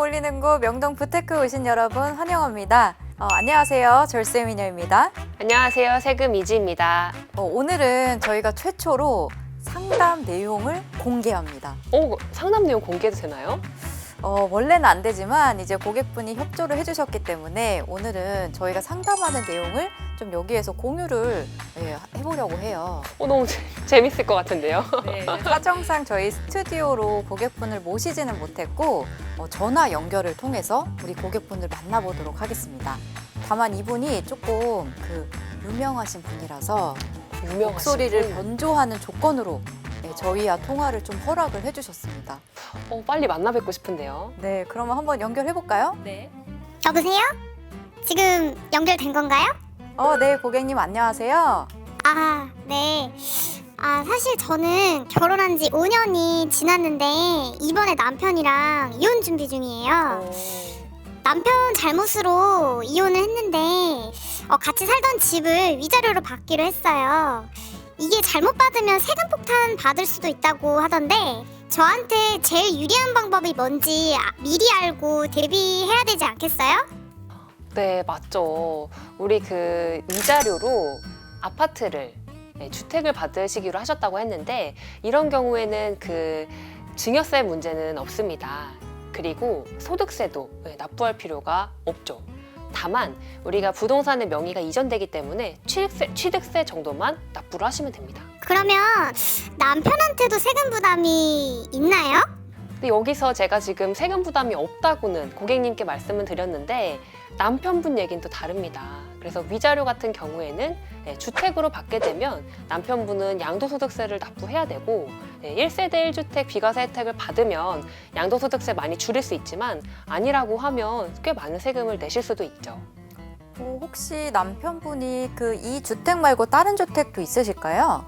올리는 곳 명동 부테크 오신 여러분 환영합니다. 어, 안녕하세요. 절세미녀입니다. 안녕하세요. 세금 이지입니다. 어, 오늘은 저희가 최초로 상담 내용을 공개합니다. 오, 상담 내용 공개도 되나요? 어, 원래는 안 되지만 이제 고객분이 협조를 해주셨기 때문에 오늘은 저희가 상담하는 내용을 좀 여기에서 공유를 예, 해보려고 해요. 오, 너무 재- 재밌을 것 같은데요. 네, 사정상 저희 스튜디오로 고객분을 모시지는 못했고 어, 전화 연결을 통해서 우리 고객분을 만나보도록 하겠습니다. 다만 이분이 조금 그 유명하신 분이라서 유명하신 목소리를 분. 변조하는 조건으로 네, 저희와 통화를 좀 허락을 해주셨습니다. 어, 빨리 만나 뵙고 싶은데요. 네, 그러면 한번 연결해 볼까요? 네. 여보세요? 지금 연결된 건가요? 어, 네, 고객님 안녕하세요. 아, 네. 아, 사실 저는 결혼한 지 5년이 지났는데 이번에 남편이랑 이혼 준비 중이에요. 어, 남편 잘못으로 이혼을 했는데 어, 같이 살던 집을 위자료로 받기로 했어요. 이게 잘못 받으면 세금 폭탄 받을 수도 있다고 하던데 저한테 제일 유리한 방법이 뭔지 아- 미리 알고 대비해야 되지 않겠어요? 네, 맞죠. 우리 그 위자료로 아파트를 네, 주택을 받으시기로 하셨다고 했는데 이런 경우에는 그 증여세 문제는 없습니다. 그리고 소득세도 네, 납부할 필요가 없죠. 다만 우리가 부동산의 명의가 이전되기 때문에 취득세, 취득세 정도만 납부를 하시면 됩니다. 그러면 남편한테도 세금 부담이 있나요? 근데 여기서 제가 지금 세금 부담이 없다고는 고객님께 말씀을 드렸는데 남편분 얘기는 또 다릅니다. 그래서 위자료 같은 경우에는 네, 주택으로 받게 되면 남편분은 양도소득세를 납부해야 되고 네, 1세대 1주택 비과세 혜택을 받으면 양도소득세 많이 줄일 수 있지만 아니라고 하면 꽤 많은 세금을 내실 수도 있죠. 어, 혹시 남편분이 그 이 주택 말고 다른 주택도 있으실까요?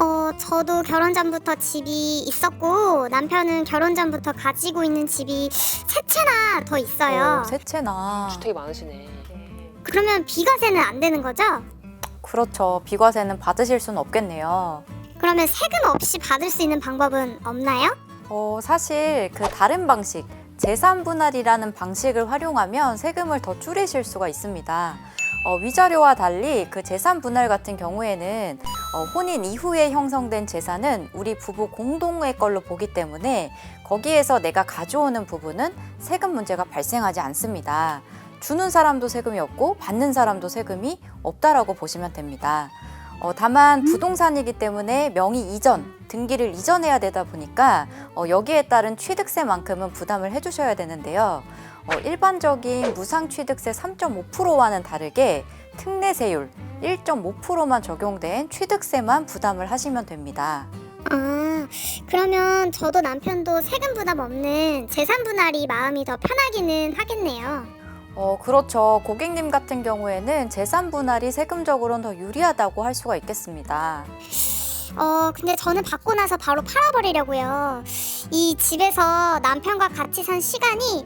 어, 저도 결혼 전부터 집이 있었고 남편은 결혼 전부터 가지고 있는 집이 세 채나 더 있어요. 어, 세 채나. 주택이 많으시네. 그러면 비과세는 안 되는 거죠? 그렇죠. 비과세는 받으실 수는 없겠네요. 그러면 세금 없이 받을 수 있는 방법은 없나요? 어, 사실 그 다른 방식, 재산 분할이라는 방식을 활용하면 세금을 더 줄이실 수가 있습니다. 어, 위자료와 달리 그 재산 분할 같은 경우에는 어, 혼인 이후에 형성된 재산은 우리 부부 공동의 걸로 보기 때문에 거기에서 내가 가져오는 부분은 세금 문제가 발생하지 않습니다. 주는 사람도 세금이 없고 받는 사람도 세금이 없다라고 보시면 됩니다. 어, 다만 부동산이기 때문에 명의 이전, 등기를 이전해야 되다 보니까 어, 여기에 따른 취득세만큼은 부담을 해주셔야 되는데요. 어, 일반적인 무상취득세 3.5%와는 다르게 특례세율 1.5%만 적용된 취득세만 부담을 하시면 됩니다. 아, 그러면 저도 남편도 세금 부담 없는 재산 분할이 마음이 더 편하기는 하겠네요. 어, 그렇죠. 고객님 같은 경우에는 재산 분할이 세금적으로는 더 유리하다고 할 수가 있겠습니다. 어, 근데 저는 받고 나서 바로 팔아버리려고요. 이 집에서 남편과 같이 산 시간이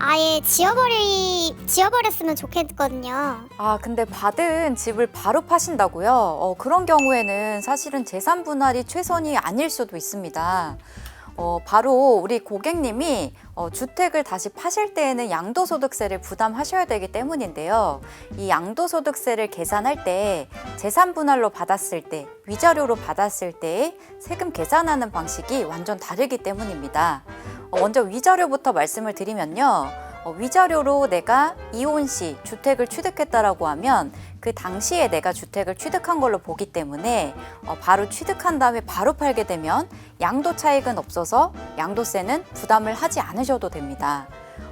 아예 지워버리, 지워버렸으면 좋겠거든요. 아, 근데 받은 집을 바로 파신다고요? 어, 그런 경우에는 사실은 재산 분할이 최선이 아닐 수도 있습니다. 어, 바로 우리 고객님이 어, 주택을 다시 파실 때에는 양도소득세를 부담하셔야 되기 때문인데요. 이 양도소득세를 계산할 때 재산 분할로 받았을 때, 위자료로 받았을 때 세금 계산하는 방식이 완전 다르기 때문입니다. 어, 먼저 위자료부터 말씀을 드리면요. 어, 위자료로 내가 이혼 시 주택을 취득했다라고 하면 그 당시에 내가 주택을 취득한 걸로 보기 때문에 어, 바로 취득한 다음에 바로 팔게 되면 양도 차익은 없어서 양도세는 부담을 하지 않으셔도 됩니다.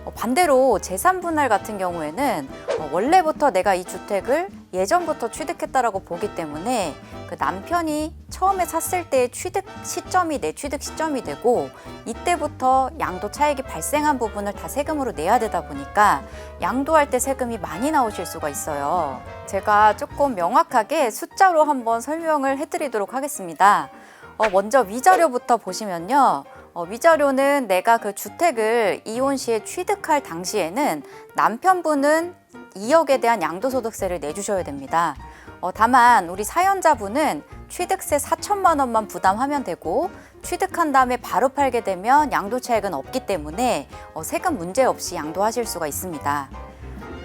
어, 반대로 재산 분할 같은 경우에는 어, 원래부터 내가 이 주택을 예전부터 취득했다라고 보기 때문에 그 남편이 처음에 샀을 때의 취득 시점이 내 취득 시점이 되고 이때부터 양도 차익이 발생한 부분을 다 세금으로 내야 되다 보니까 양도할 때 세금이 많이 나오실 수가 있어요. 제가 조금 명확하게 숫자로 한번 설명을 해드리도록 하겠습니다. 어, 먼저 위자료부터 보시면요. 어, 위자료는 내가 그 주택을 이혼 시에 취득할 당시에는 남편분은 2억에 대한 양도소득세를 내주셔야 됩니다. 어, 다만 우리 사연자분은 취득세 4천만 원만 부담하면 되고 취득한 다음에 바로 팔게 되면 양도 차익은 없기 때문에 어, 세금 문제 없이 양도하실 수가 있습니다.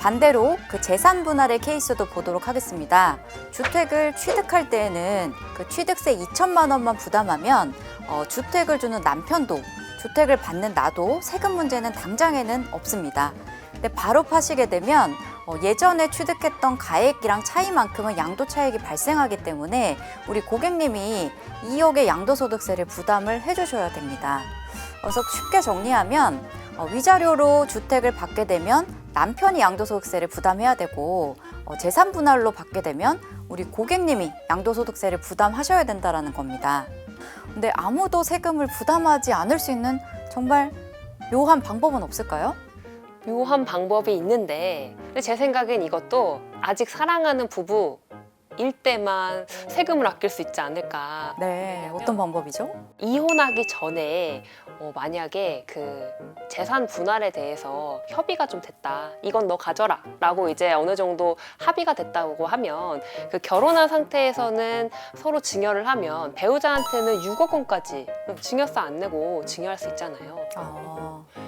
반대로 그 재산 분할의 케이스도 보도록 하겠습니다. 주택을 취득할 때에는 그 취득세 2천만 원만 부담하면 어, 주택을 주는 남편도 주택을 받는 나도 세금 문제는 당장에는 없습니다. 근데 바로 파시게 되면 어, 예전에 취득했던 가액이랑 차이만큼은 양도 차익이 발생하기 때문에 우리 고객님이 2억의 양도소득세를 부담을 해주셔야 됩니다. 그래서 쉽게 정리하면 어, 위자료로 주택을 받게 되면 남편이 양도소득세를 부담해야 되고 어, 재산 분할로 받게 되면 우리 고객님이 양도소득세를 부담하셔야 된다라는 겁니다. 근데 아무도 세금을 부담하지 않을 수 있는 정말 묘한 방법은 없을까요? 묘한 방법이 있는데 근데 제 생각엔 이것도 아직 사랑하는 부부 일 때만 세금을 아낄 수 있지 않을까. 네, 어떤 방법이죠? 이혼하기 전에 어, 만약에 그 재산 분할에 대해서 협의가 좀 됐다. 이건 너 가져라. 라고 이제 어느 정도 합의가 됐다고 하면 그 결혼한 상태에서는 서로 증여를 하면 배우자한테는 6억 원까지 증여세 안 내고 증여할 수 있잖아요. 아,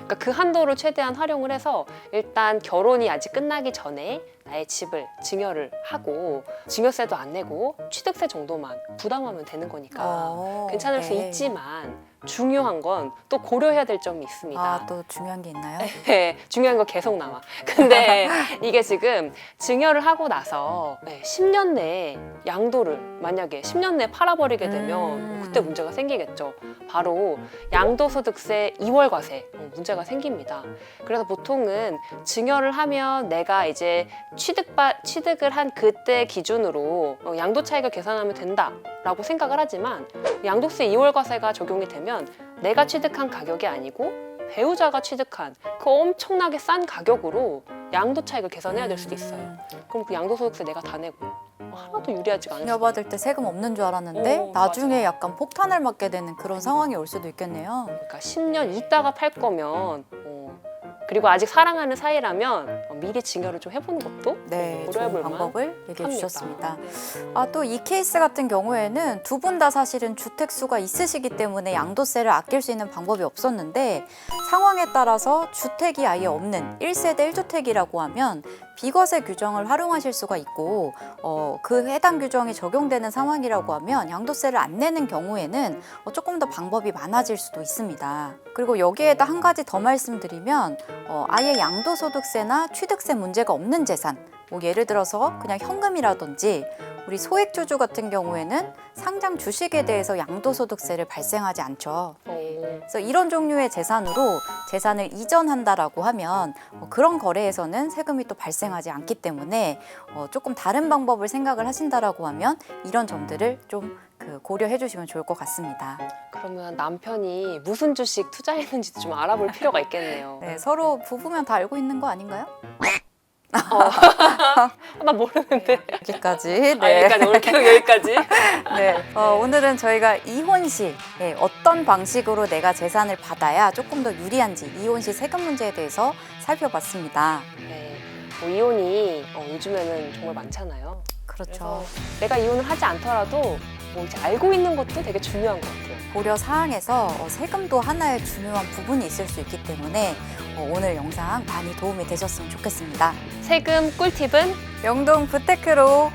그러니까 그 한도를 최대한 활용을 해서 일단 결혼이 아직 끝나기 전에 나의 집을 증여를 하고 증여세도 안 내고 취득세 정도만 부담하면 되는 거니까 어, 괜찮을 수 네. 있지만 중요한 건 또 고려해야 될 점이 있습니다. 아, 또 중요한 게 있나요? 네, 중요한 거 계속 나와. 근데 이게 지금 증여를 하고 나서 네, 10년 내에 양도를 만약에 10년 내에 팔아버리게 되면 음. 그때 문제가 생기겠죠. 바로 양도소득세 2월 과세 어, 문제가 생깁니다. 그래서 보통은 증여를 하면 내가 이제 취득바, 취득을 한 그때 기준으로 어, 양도 차익을 계산하면 된다라고 생각을 하지만 양도세 2월 과세가 적용이 되면 내가 취득한 가격이 아니고 배우자가 취득한 그 엄청나게 싼 가격으로 양도 차익을 계산해야 될 수도 있어요. 음, 그럼 그 양도소득세 내가 다 내고 하나도 유리하지가 않아요. 증여 받을 때 세금 없는 줄 알았는데 오, 나중에 맞아요. 약간 폭탄을 맞게 되는 그런 상황이 올 수도 있겠네요. 그러니까 10년 있다가 팔 거면 어, 그리고 아직 사랑하는 사이라면 어, 미리 증여를 좀 해보는 것도 네, 고려해볼 좋은 방법을 얘기해 합니다. 주셨습니다. 네. 아, 또 이 케이스 같은 경우에는 두 분 다 사실은 주택수가 있으시기 때문에 양도세를 아낄 수 있는 방법이 없었는데 상황에 따라서 주택이 아예 없는 1세대 1주택이라고 하면 비과세 규정을 활용하실 수가 있고 어, 그 해당 규정이 적용되는 상황이라고 하면 양도세를 안 내는 경우에는 어, 조금 더 방법이 많아질 수도 있습니다. 그리고 여기에다 한 가지 더 말씀드리면 어, 아예 양도소득세나 취득 세 문제가 없는 재산 뭐 예를 들어서 그냥 현금이라든지 우리 소액주주 같은 경우에는 상장 주식에 대해서 양도소득세를 발생하지 않죠. 어, 그래서 이런 종류의 재산으로 재산을 이전한다라고 하면 어, 그런 거래에서는 세금이 또 발생하지 않기 때문에 어, 조금 다른 방법을 생각을 하신다라고 하면 이런 점들을 좀 그 고려해 주시면 좋을 것 같습니다. 그러면 남편이 무슨 주식 투자했는지도 좀 알아볼 필요가 있겠네요. 네, 서로 부부면 다 알고 있는 거 아닌가요? 아, 나 모르는데. 여기까지. 아, 여기까지 오늘 계속 여기까지. 네, 어, 오늘은 저희가 이혼 시 예, 어떤 방식으로 내가 재산을 받아야 조금 더 유리한지 이혼 시 세금 문제에 대해서 살펴봤습니다. 네, 뭐 이혼이 어, 요즘에는 정말 많잖아요. 그렇죠. 그래서 내가 이혼을 하지 않더라도 뭐 이제 알고 있는 것도 되게 중요한 것 같아요. 고려 사항에서 어, 세금도 하나의 중요한 부분이 있을 수 있기 때문에 어, 오늘 영상 많이 도움이 되셨으면 좋겠습니다. 세금 꿀팁은 영동 부테크로